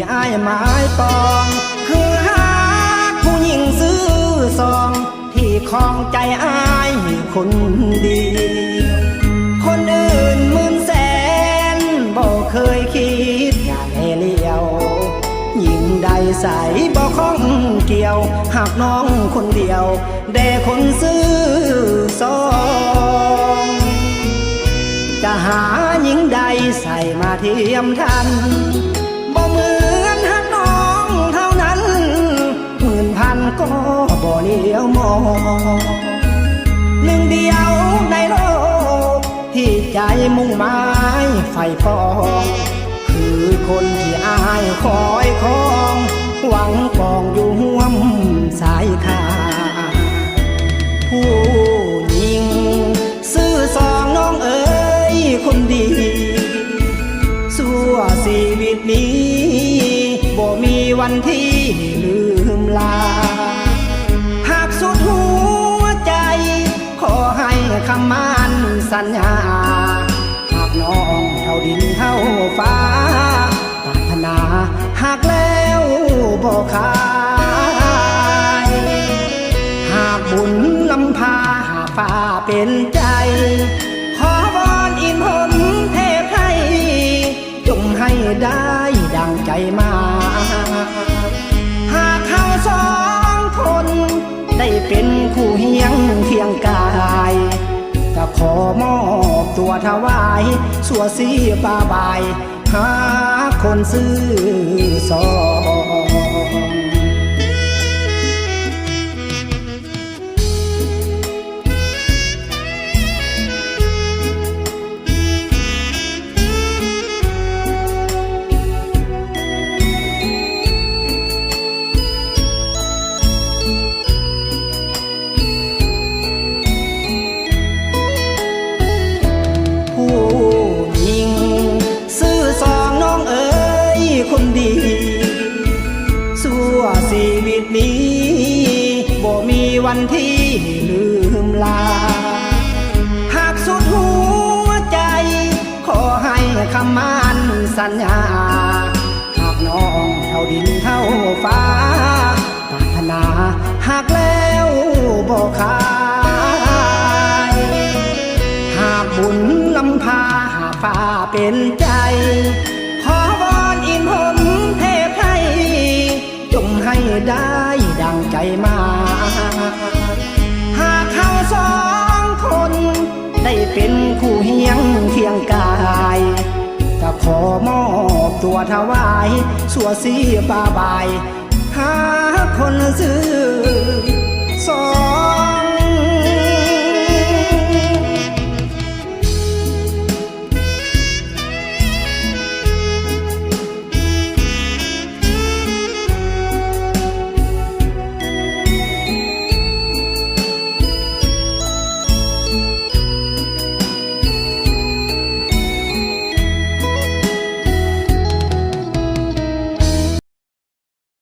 ที่อายหมายปอง คือหาผู้หญิงซื้อซอง ที่คลองใจอายคนดี คนอื่นหมื่นแสนบอกเคยคิดอยากให้เลี้ยวยิ่งใดใสบ่ข้องเกี่ยว หากน้องคนเดียวแต่คนซื้อซองจะหาหญิงใดใส่มาเทียมทัน หนึ่งเดียวในโลก ที่ใจมุ่งหมายไฟฟองคือคนที่อายคอยคอง หวังปองอยู่ห่วมสายทาผู้หญิง ซื้อสองน้องเอ๋ยคนดีสั่วชีวิตนี้บ่มีวันที่ลืมลา คำมั่นสัญญา หากน้องเท่าดินเท่าฟ้าปรารถนาหากแล้วบ่ขายหากบุญลำพาหากฟ้าเป็นใจ ขอวอนอินผมเทพไทยจงให้ได้ดังใจมาหากเขาสองคน ได้เป็นคู่เฮียงเคียงกา สัวถวาย สัวสีปาบาย หาคนซื้อสอง ตนี้บ่มีวันที่ลืมลา หากสุดหัวใจ ขอให้คำมั่นสัญญา หากน้องเท่าดินเท่าฟ้าปรารถนาหากแล้วบ่ขายหากบุญลำพาหากฟ้าเป็นใจ มา หากเขาสองคน ได้เป็นคู่เฮียงเคียงกายก็ขอมอบตัวถวาย สัวสีปาบาย หาคนซื้อ